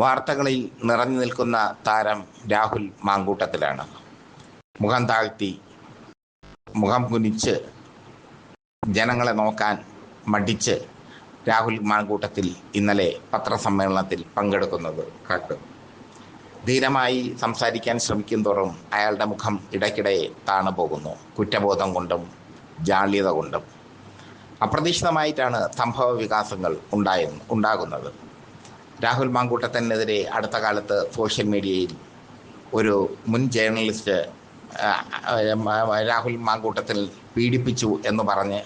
വാർത്തകളിൽ നിറഞ്ഞു നിൽക്കുന്ന താരം രാഹുൽ മാങ്കൂട്ടത്തിലാണ്. മുഖം താഴ്ത്തി മുഖം കുനിച്ച് ജനങ്ങളെ നോക്കാൻ മടിച്ച് രാഹുൽ മാങ്കൂട്ടത്തിൽ ഇന്നലെ പത്രസമ്മേളനത്തിൽ പങ്കെടുക്കുന്നത് കണ്ടു. ധീരമായി സംസാരിക്കാൻ ശ്രമിക്കും തോറും അയാളുടെ മുഖം ഇടയ്ക്കിടെ താണു പോകുന്നു. കുറ്റബോധം കൊണ്ടും ജാള്യത കൊണ്ടും. അപ്രതീക്ഷിതമായിട്ടാണ് സംഭവ വികാസങ്ങൾ ഉണ്ടായ ഉണ്ടാകുന്നത്. രാഹുൽ മാങ്കൂട്ടത്തിനെതിരെ അടുത്ത കാലത്ത് സോഷ്യൽ മീഡിയയിൽ ഒരു മുൻ ജേർണലിസ്റ്റ് രാഹുൽ മാങ്കൂട്ടത്തിൽ പീഡിപ്പിച്ചു എന്ന് പറഞ്ഞ്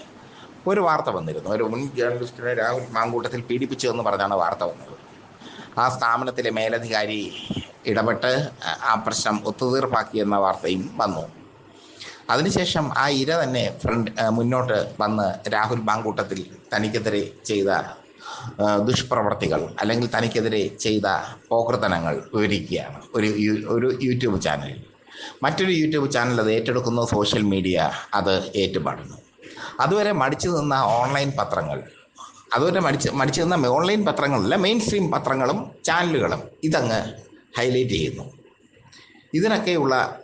ഒരു വാർത്ത വന്നിരുന്നു. ഒരു മുൻ ജേർണലിസ്റ്റിനെ രാഹുൽ മാങ്കൂട്ടത്തിൽ പീഡിപ്പിച്ചു എന്ന് പറഞ്ഞാണ് വാർത്ത വന്നത്. ആ സ്ഥാപനത്തിലെ മേലധികാരി ഇടപെട്ട് ആ പ്രശ്നം ഒത്തുതീർപ്പാക്കി എന്ന വാർത്തയും വന്നു. അതിനുശേഷം ആ ഇര തന്നെ ഫ്രണ്ട് മുന്നോട്ട് വന്ന് രാഹുൽ മാങ്കൂട്ടത്തിൽ തനിക്കെതിരെ ചെയ്ത ദുഷ്പ്രവർത്തികൾ അല്ലെങ്കിൽ തനിക്കെതിരെ ചെയ്ത പോകൃതനങ്ങൾ വിവരിക്കുകയാണ് ഒരു ഒരു യൂട്യൂബ് ചാനലിൽ. മറ്റൊരു യൂട്യൂബ് ചാനൽ അത് ഏറ്റെടുക്കുന്നു സോഷ്യൽ മീഡിയ അത് ഏറ്റുപാടുന്നു. അതുവരെ മടിച്ചു നിന്ന ഓൺലൈൻ പത്രങ്ങൾ അതുവരെ മടിച്ച് മടിച്ചു നിന്ന ഓൺലൈൻ പത്രങ്ങളല്ല മെയിൻ സ്ട്രീം പത്രങ്ങളും ചാനലുകളും ഇതങ്ങ് ഹൈലൈറ്റ് ചെയ്യുന്നു. ഇതിനൊക്കെയുള്ള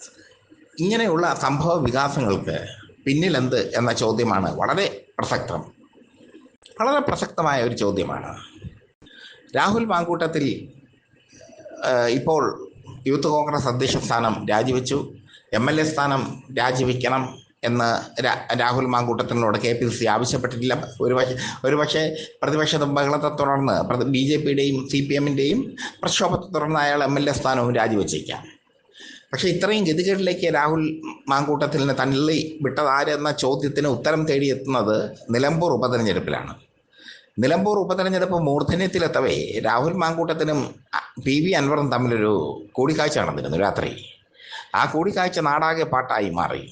ഇങ്ങനെയുള്ള സംഭവ വികാസങ്ങൾക്ക് പിന്നിലെന്ത് എന്ന ചോദ്യമാണ് വളരെ പ്രസക്തം. വളരെ പ്രസക്തമായ ഒരു ചോദ്യമാണ്. രാഹുൽ മാങ്കൂട്ടത്തിൽ ഇപ്പോൾ യൂത്ത് കോൺഗ്രസ് അധ്യക്ഷ സ്ഥാനം രാജിവെച്ചു. എം എൽ എ സ്ഥാനം രാജിവെക്കണം എന്ന് രാഹുൽ മാങ്കൂട്ടത്തിനോട് കെ പി സി ആവശ്യപ്പെട്ടിട്ടില്ല. ഒരു പക്ഷേ ഒരു പക്ഷേ പ്രതിപക്ഷ ബഹളത്തെ തുടർന്ന് ബി ജെ പിയുടെയും സി പി എമ്മിന്റെയും പ്രക്ഷോഭത്തെ തുടർന്ന് അയാൾ എം എൽ എ സ്ഥാനവും രാജിവെച്ചേക്കാം. പക്ഷെ ഇത്രയും ഗതികേടിലേക്ക് രാഹുൽ മാങ്കൂട്ടത്തിന് തള്ളി വിട്ടതാരെന്ന ചോദ്യത്തിന് ഉത്തരം തേടിയെത്തുന്നത് നിലമ്പൂർ ഉപതെരഞ്ഞെടുപ്പിലാണ്. നിലമ്പൂർ ഉപതെരഞ്ഞെടുപ്പ് മൂർധന്യത്തിലെത്തവേ രാഹുൽ മാങ്കൂട്ടത്തിനും പി വി അൻവറും തമ്മിലൊരു കൂടിക്കാഴ്ച നടന്നിരുന്നു രാത്രി. ആ കൂടിക്കാഴ്ച നാടാകെ പാട്ടായി മാറി.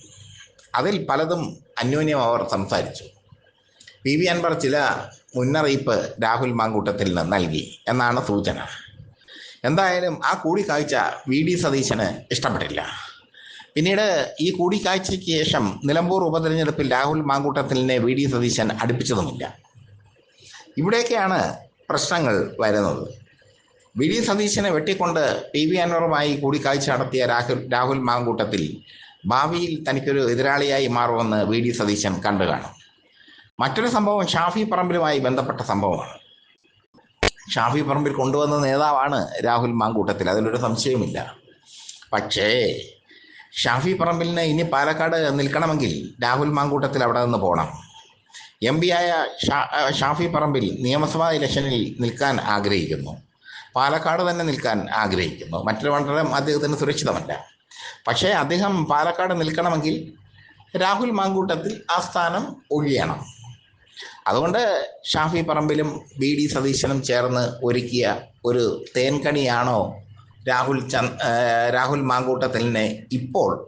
അതിൽ പലതും അന്യോന്യം അവർ സംസാരിച്ചു. പി വി അൻവർ ചില മുന്നറിയിപ്പ് രാഹുൽ മാങ്കൂട്ടത്തിൽ നിന്ന് നൽകി എന്നാണ് സൂചന. എന്തായാലും ആ കൂടിക്കാഴ്ച വി ഡി സതീശന് ഇഷ്ടപ്പെട്ടില്ല. പിന്നീട് ഈ കൂടിക്കാഴ്ചയ്ക്ക് ശേഷം നിലമ്പൂർ ഉപതെരഞ്ഞെടുപ്പിൽ രാഹുൽ മാങ്കൂട്ടത്തിലിനെ വി ഡി സതീശൻ അടുപ്പിച്ചതുമില്ല. ഇവിടെയൊക്കെയാണ് പ്രശ്നങ്ങൾ വരുന്നത്. വി ഡി സതീശനെ വെട്ടിക്കൊണ്ട് പി വി അൻവറുമായി കൂടിക്കാഴ്ച നടത്തിയ രാഹുൽ രാഹുൽ മാങ്കൂട്ടത്തിൽ ഭാവിയിൽ തനിക്കൊരു എതിരാളിയായി മാറുമെന്ന് വി ഡി സതീശൻ കണ്ടു കാണും. മറ്റൊരു സംഭവം ഷാഫി പറമ്പിലുമായി ബന്ധപ്പെട്ട സംഭവമാണ്. ഷാഫി പറമ്പിൽ കൊണ്ടുവന്ന നേതാവാണ് രാഹുൽ മാങ്കൂട്ടത്തിൽ അതിലൊരു സംശയവുമില്ല. പക്ഷേ ഷാഫി പറമ്പിലിന് ഇനി പാലക്കാട് നിൽക്കണമെങ്കിൽ രാഹുൽ മാങ്കൂട്ടത്തിൽ അവിടെ നിന്ന് പോകണം എം പി ആയ ഷാ- ഷാഫി പറമ്പിൽ നിയമസഭാ ഇലക്ഷനിൽ നിൽക്കാൻ ആഗ്രഹിക്കുന്നു. പാലക്കാട് തന്നെ നിൽക്കാൻ ആഗ്രഹിക്കുന്നു. മറ്റൊരു മണ്ഡലം അദ്ദേഹത്തിന് സുരക്ഷിതമല്ല. പക്ഷേ അദ്ദേഹം പാലക്കാട് നിൽക്കണമെങ്കിൽ രാഹുൽ മാങ്കൂട്ടത്തിൽ ആ സ്ഥാനം ഒഴിയണം. അതുകൊണ്ട് ഷാഫി പറമ്പിലും ബി ഡി സതീശനും ചേർന്ന് ഒരുക്കിയ ഒരു തേൻകണിയാണോ രാഹുൽ ചന്ദ് രാഹുൽ മാങ്കൂട്ടത്തിലിനെ ഇപ്പോൾ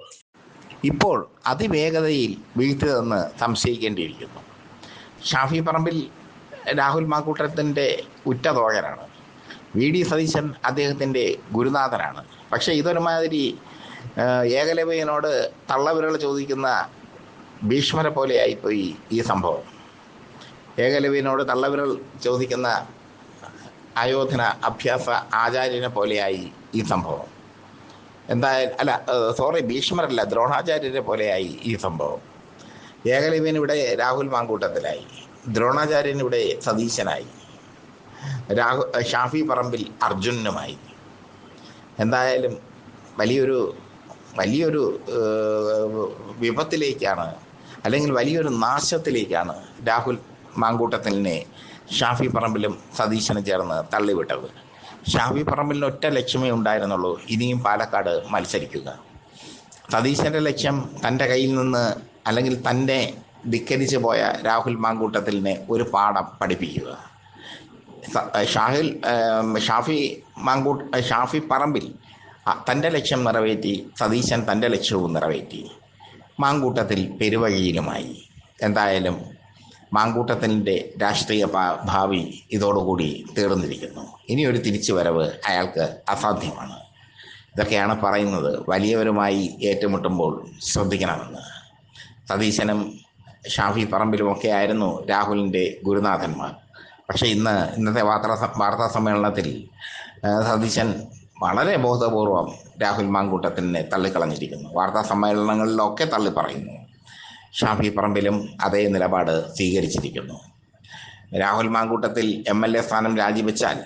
ഇപ്പോൾ അതിവേഗതയിൽ വീഴ്ത്തിയതെന്ന് സംശയിക്കേണ്ടിയിരിക്കുന്നു. ഷാഫി പറമ്പിൽ രാഹുൽ മാക്കൂട്ടത്തിന്റെ ഉറ്റ തോഴരാണ് വി ഡി സതീശൻ അദ്ദേഹത്തിന്റെ ഗുരുനാഥനാണ്. പക്ഷേ ഇതൊരുമാതിരി ഏകലവ്യനോട് തള്ളവിരൽ ചോദിക്കുന്ന ഭീഷ്മരെ പോലെയായിപ്പോയി ഈ സംഭവം. ഏകലവ്യനോട് തള്ളവിരൽ ചോദിക്കുന്ന ആയോധന അഭ്യാസ ആചാര്യനെ പോലെയായി ഈ സംഭവം. എന്തായാലും അല്ല സോറി ഭീഷ്മരല്ല ദ്രോണാചാര്യരെ പോലെയായി ഈ സംഭവം. ഏകലവ്യൻ ഇവിടെ രാഹുൽ മാങ്കൂട്ടത്തിലായി. ദ്രോണാചാര്യൻ ഇവിടെ സതീശനായി. രാഹു ഷാഫി പറമ്പിൽ അർജുനനുമായി. എന്തായാലും വലിയൊരു വലിയൊരു വിപത്തിലേക്കാണ് അല്ലെങ്കിൽ വലിയൊരു നാശത്തിലേക്കാണ് രാഹുൽ മാങ്കൂട്ടത്തിലിനെ ഷാഫി പറമ്പിലും സതീശനും ചേർന്ന് തള്ളിവിട്ടത്. ഷാഫി പറമ്പിലിന് ഒറ്റ ലക്ഷ്യമേ ഉണ്ടായിരുന്നുള്ളൂ ഇനിയും പാലക്കാട് മത്സരിക്കുക. സതീശന്റെ ലക്ഷ്യം തന്റെ കയ്യിൽ നിന്ന് അല്ലെങ്കിൽ തന്നെ ധിക്കരിച്ചു പോയ രാഹുൽ മാങ്കൂട്ടത്തിലിനെ ഒരു പാഠം പഠിപ്പിക്കുക. ഷാഹിൽ ഷാഫി മാങ്കൂട്ട് ഷാഫി പറമ്പിൽ തന്റെ ലക്ഷ്യം നിറവേറ്റി സതീശൻ തന്റെ ലക്ഷ്യവും നിറവേറ്റി മാങ്കൂട്ടത്തിൽ പെരുവഴിയിലുമായി. എന്തായാലും മാങ്കൂട്ടത്തിന്റെ രാഷ്ട്രീയ ഭാവി ഇതോടുകൂടി തീർന്നിരിക്കുന്നു. ഇനി ഒരു തിരിച്ചുവരവ് അയാൾക്ക് അസാധ്യമാണ്. ഇതൊക്കെയാണ് പറയുന്നത്. വലിയവരുമായി ഏറ്റുമുട്ടുമ്പോൾ ശ്രദ്ധിക്കണമെന്ന്. സതീശനും ഷാഫി പറമ്പിലുമൊക്കെ ആയിരുന്നു രാഹുലിന്റെ ഗുരുനാഥന്മാർ. പക്ഷേ ഇന്ന് ഇന്നത്തെ വാർത്താ വാർത്താ സമ്മേളനത്തിൽ സതീശൻ വളരെ ബോധപൂർവം രാഹുൽ മാങ്കൂട്ടത്തിനെ തള്ളിക്കളഞ്ഞിരിക്കുന്നു. വാർത്താ സമ്മേളനങ്ങളിലൊക്കെ തള്ളി പറയുന്നു ഷാഫി പറമ്പിലും അതേ നിലപാട് സ്വീകരിച്ചിരിക്കുന്നു. Rahul Mankoottathil M L A സ്ഥാനം രാജിവെച്ചാൽ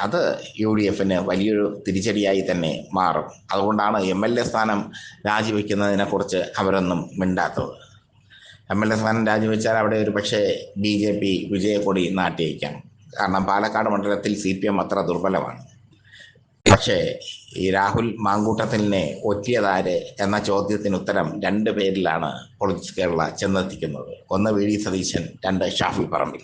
അത് യു ഡി എഫിന് വലിയൊരു തിരിച്ചടിയായി തന്നെ മാറും. അതുകൊണ്ടാണ് എം എൽ എ സ്ഥാനം രാജിവെക്കുന്നതിനെക്കുറിച്ച് അവരൊന്നും മിണ്ടാത്തത്. എം എൽ എ സ്ഥാനം രാജിവെച്ചാൽ അവിടെ ഒരു പക്ഷേ ബി ജെ പി വിജയക്കൊടി നാട്ടിയേക്കാം. കാരണം പാലക്കാട് മണ്ഡലത്തിൽ സി പി എം അത്ര ദുർബലമാണ്. പക്ഷേ ഈ രാഹുൽ മാങ്കൂട്ടത്തിലിനെ ഒറ്റിയതാര് എന്ന ചോദ്യത്തിന് ഉത്തരം രണ്ട് പേരിലാണ് പൊളിറ്റിക്സ് കേരള ചെന്നെത്തിക്കുന്നത്. ഒന്ന് വി ഡി സതീശൻ രണ്ട് ഷാഫി പറമ്പിൽ.